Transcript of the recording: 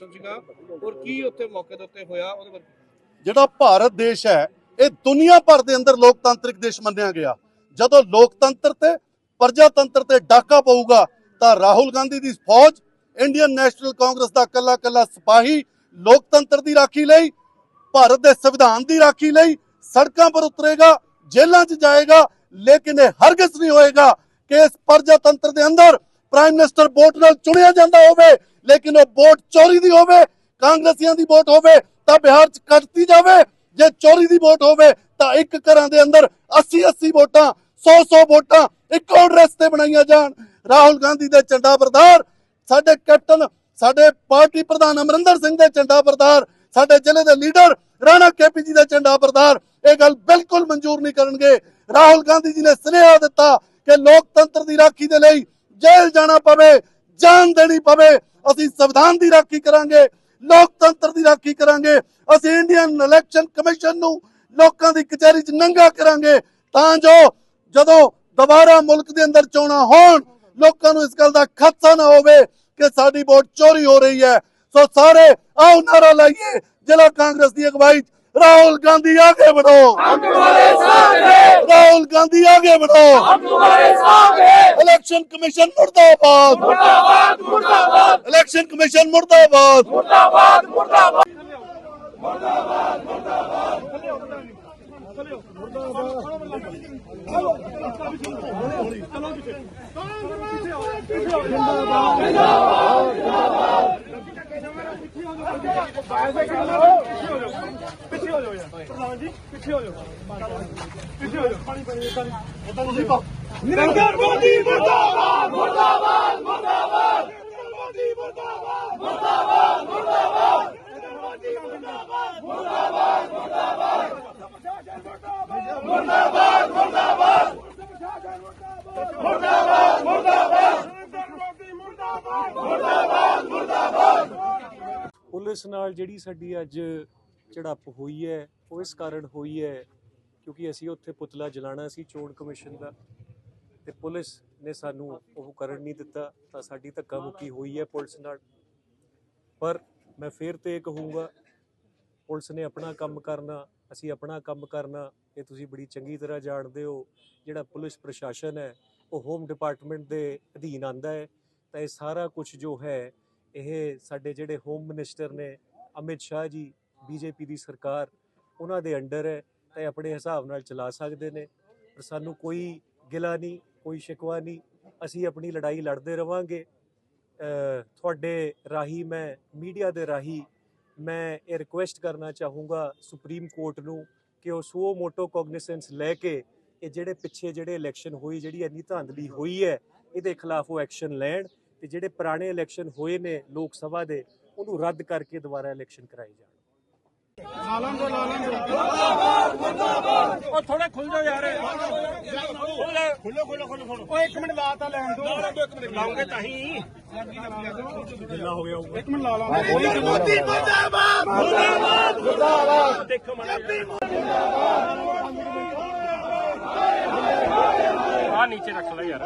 Reception ਸੀਗਾ ਔਰ ਕੀ ਉੱਥੇ ਮੌਕੇ ਦੇ ਉੱਤੇ ਹੋਇਆ, ਉਹਦੇ ਬਾਰੇ ਜਿਹੜਾ ਭਾਰਤ ਦੇਸ਼ ਹੈ, ਇਹ ਦੁਨੀਆ ਭਰ ਦੇ ਅੰਦਰ ਲੋਕਤਾਂਤਰਿਕ ਦੇਸ਼ ਮੰਨਿਆ ਗਿਆ। ਜਦੋਂ ਲੋਕਤੰਤਰ ਤੇ ਪ੍ਰਜਾਤੰਤਰ ਤੇ ਡਾਕਾ ਪਊਗਾ, ਤਾਂ ਰਾਹੁਲ ਗਾਂਧੀ ਦੀ ਫੌਜ, ਇੰਡੀਅਨ ਨੈਸ਼ਨਲ ਕਾਂਗਰਸ ਦਾ ਕੱਲਾ ਕੱਲਾ ਸਿਪਾਹੀ ਲੋਕਤੰਤਰ ਦੀ ਰਾਖੀ ਲਈ, ਭਾਰਤ ਦੇ ਸੰਵਿਧਾਨ ਦੀ ਰਾਖੀ ਲਈ ਸੜਕਾਂ ਪਰ ਉਤਰੇਗਾ, ਜੇਲ੍ਹਾਂ 'ਚ ਜਾਏਗਾ, ਲੇਕਿਨ ਇਹ ਹਰਗਿਜ਼ ਨਹੀਂ ਹੋਏਗਾ ਕਿ ਇਸ ਪ੍ਰਜਾਤੰਤਰ ਦੇ ਅੰਦਰ ਪ੍ਰਾਈਮ ਮਿਨਿਸਟਰ ਵੋਟ ਨਾਲ ਚੁਣਿਆ ਜਾਂਦਾ ਹੋਵੇ, ਲੇਕਿਨ ਉਹ ਵੋਟ ਚੋਰੀ ਦੀ ਹੋਵੇ, ਕਾਂਗਰਸੀਆਂ ਦੀ ਵੋਟ ਹੋਵੇ, ਤਾਂ ਬਿਹਾਰ 'ਚ ਕੱਟਤੀ ਜਾਵੇ। ਜੇ ਚੋਰੀ ਦੀ ਵੋਟ ਹੋਵੇ, ਤਾਂ ਇੱਕ ਘਰਾਂ ਦੇ ਅੰਦਰ 80 80 ਵੋਟਾਂ 100 100 ਵੋਟਾਂ ਇੱਕੋ ਐਡਰੈਸ ਤੇ ਬਣਾਈਆਂ ਜਾਣ। ਰਾਹੁਲ ਗਾਂਧੀ ਦੇ ਝੰਡਾ ਬਰਦਾਰ ਸਾਡੇ ਕੈਪਟਨ, ਸਾਡੇ ਪਾਰਟੀ ਪ੍ਰਧਾਨ ਅਮਰਿੰਦਰ ਸਿੰਘ ਦੇ ਝੰਡਾ ਬਰਦਾਰ ਸਾਡੇ ਜ਼ਿਲ੍ਹੇ ਦੇ ਲੀਡਰ ਰਾਣਾ ਕੇਪੀ ਜੀ ਦੇ ਝੰਡਾ ਬਰਦਾਰ ਇਹ ਗੱਲ ਬਿਲਕੁਲ ਮਨਜ਼ੂਰ ਨਹੀਂ ਕਰਨਗੇ। ਰਾਹੁਲ ਗਾਂਧੀ ਜੀ ਨੇ ਸੁਨੇਹਾ ਦਿੱਤਾ ਕਿ ਲੋਕਤੰਤਰ ਦੀ ਰਾਖੀ ਦੇ ਲਈ ਜੇਲ੍ਹ ਜਾਣਾ ਪਵੇ, ਜਾਨ ਦੇਣੀ ਪਵੇ, ਅਸੀਂ ਸੰਵਿਧਾਨ ਦੀ ਰਾਖੀ ਕਰਾਂਗੇ, ਲੋਕਤੰਤਰ ਦੀ ਰਾਖੀ ਕਰਾਂਗੇ, ਅਸੀਂ ਇੰਡੀਅਨ ਇਲੈਕਸ਼ਨ ਕਮਿਸ਼ਨ ਨੂੰ ਲੋਕਾਂ ਦੀ ਕਚਹਿਰੀ 'ਚ ਨੰਗਾ ਕਰਾਂਗੇ। ਤਾਂ ਜੋ ਜਦੋਂ ਦੁਬਾਰਾ ਮੁਲਕ ਦੇ ਅੰਦਰ ਚੋਣਾਂ ਹੋਣ, ਲੋਕਾਂ ਨੂੰ ਇਸ ਗੱਲ ਦਾ ਖਦਸ਼ਾ ਨਾ ਹੋਵੇ ਕਿ ਸਾਡੀ ਵੋਟ ਚੋਰੀ ਹੋ ਰਹੀ ਹੈ। ਸੋ ਸਾਰੇ ਆਓ ਨਾਰਾ ਲਾਈਏ, ਜ਼ਿਲ੍ਹਾ ਕਾਂਗਰਸ ਦੀ ਅਗਵਾਈ राहुल गांधी आगे बढ़ो हम तुम्हारे साथ हैं राहुल गांधी आगे बढ़ो हम तुम्हारे साथ हैं इलेक्शन कमीशन मुर्दाबाद मुर्दाबाद मुर्दाबाद इलेक्शन कमीशन मुर्दाबाद मुर्दाबाद मुर्दाबाद मुर्दाबाद मुर्दाबाद जिंदाबाद जिंदाबाद ਨਰਿੰਦਰ ਮੋਦੀ ਮੁਰਦਾਬਾਦ ਮੁਰਦਾਬਾਦ ਮੁਰਦਾਬਾਦ। ਨਰਿੰਦਰ ਮੋਦੀ ਮੁਰਦਾਬਾਦ ਮੁਰਦਾਬਾਦ ਮੁਰਦਾਬਾਦ। ਨਰਿੰਦਰ ਮੋਦੀ ਮੁਰਦਾਬਾਦ ਮੁਰਦਾਬਾਦ ਮੁਰਦਾਬਾਦ। ਮੁਰਦਾਬਾਦ ਮੁਰਦਾਬਾਦ। ਮੁਰਦਾਬਾਦ ਮੁਰਦਾਬਾਦ। ਨਰਿੰਦਰ ਮੋਦੀ ਮੁਰਦਾਬਾਦ ਮੁਰਦਾਬਾਦ ਮੁਰਦਾਬਾਦ। ਪੁਲਿਸ ਨਾਲ ਜਿਹੜੀ ਸਾਡੀ ਅੱਜ ਝੜਪ ਹੋਈ ਹੈ, ਉਹ ਇਸ ਕਾਰਨ ਹੋਈ ਹੈ ਕਿਉਂਕਿ ਅਸੀਂ ਉੱਥੇ ਪੁਤਲਾ ਜਲਾਣਾ ਸੀ ਚੋਣ ਕਮਿਸ਼ਨ ਦਾ ਤੇ ਪੁਲਿਸ ਨੇ ਸਾਨੂੰ ਉਹ ਕਰਨ ਨਹੀਂ ਦਿੱਤਾ, ਤਾਂ ਸਾਡੀ ਧੱਕਾ ਮੁੱਕੀ ਹੋਈ ਹੈ ਪੁਲਿਸ ਨਾਲ। ਪਰ ਮੈਂ ਫੇਰ ਤੇ ਕਹੂੰਗਾ, ਪੁਲਿਸ ਨੇ ਆਪਣਾ ਕੰਮ ਕਰਨਾ, ਅਸੀਂ ਆਪਣਾ ਕੰਮ ਕਰਨਾ, ਇਹ ਤੁਸੀਂ ਬੜੀ ਚੰਗੀ ਤਰ੍ਹਾਂ ਜਾਣਦੇ ਹੋ, ਜਿਹੜਾ ਪੁਲਿਸ ਪ੍ਰਸ਼ਾਸਨ ਹੈ, ਉਹ ਹੋਮ ਡਿਪਾਰਟਮੈਂਟ ਦੇ ਅਧੀਨ ਆਂਦਾ ਹੈ, ਤਾਂ ਇਹ ਸਾਰਾ ਕੁਝ ਜੋ ਹੈ, ਇਹ ਸਾਡੇ ਜਿਹੜੇ ਹੋਮ ਮਿਨਿਸਟਰ ਨੇ, ਅਮਿਤ ਸ਼ਾਹ ਜੀ ਬੀਜੇਪੀ ਦੀ ਸਰਕਾਰ ਉਹਨਾਂ ਦੇ ਅੰਡਰ ਹੈ, ਤਾਂ ਆਪਣੇ ਹਿਸਾਬ ਨਾਲ ਚਲਾ ਸਕਦੇ ਨੇ। ਪਰ ਸਾਨੂੰ ਕੋਈ ਗਿਲਾ ਨਹੀਂ, ਕੋਈ ਸ਼ਿਕਵਾ ਨਹੀਂ। ਅਸੀਂ ਆਪਣੀ ਲੜਾਈ ਲੜਦੇ ਰਵਾਂਗੇ। ਤੁਹਾਡੇ ਰਾਹੀਂ ਮੈਂ, ਮੀਡੀਆ ਦੇ ਰਾਹੀਂ ਮੈਂ ਇਹ ਰਿਕੁਐਸਟ ਕਰਨਾ ਚਾਹੂੰਗਾ ਸੁਪਰੀਮ ਕੋਰਟ ਨੂੰ ਕਿ ਉਹ ਸੋ ਮੋਟੋ ਕੋਗਨੀਸੈਂਸ ਲੈ ਕੇ ਇਹ ਜਿਹੜੇ ਪਿੱਛੇ ਜਿਹੜੇ ਇਲੈਕਸ਼ਨ ਹੋਈ, ਜਿਹੜੀ ਇੰਨੀ ਧਾਂਦਲੀ ਹੋਈ ਹੈ, ਇਹਦੇ ਖਿਲਾਫ ਉਹ ਐਕਸ਼ਨ ਲੈਣ ਤੇ ਜਿਹੜੇ ਪੁਰਾਣੇ ਇਲੈਕਸ਼ਨ ਹੋਏ ਨੇ ਲੋਕ ਸਭਾ ਦੇ, ਉਹਨੂੰ ਰੱਦ ਕਰਕੇ ਦੁਬਾਰਾ ਇਲੈਕਸ਼ਨ ਕਰਾਏ ਜਾਣ। ਉਹ ਥੋੜਾ ਖੁੱਲ ਜਾਓ ਯਾਰ। ਖੁੱਲੋ ਖੁੱਲੋ ਖੁੱਲੋ ਖੁੱਲੋ ਉਹ ਇੱਕ ਮਿੰਟ ਲਾ ਤਾਂ ਲੈਣ ਦੋ ਲਾ ਦੋ ਇੱਕ ਮਿੰਟ। ਲਾਉਂਗੇ ਤਾਂ ਹੀ। ਜਿੰਨਾ ਹੋ ਗਿਆ ਇੱਕ ਮਿੰਟ ਲਾ ਲਾਂਗੇ ਮੋਦੀ ਮੁਰਦਾਬਾਦ ਮੁਰਦਾਬਾਦ ਮੁਰਦਾਬਾਦ ਦੇਖੋ ਮਨਾ ਆ ਨੀਚੇ ਰੱਖ ਲੈ ਯਾਰ।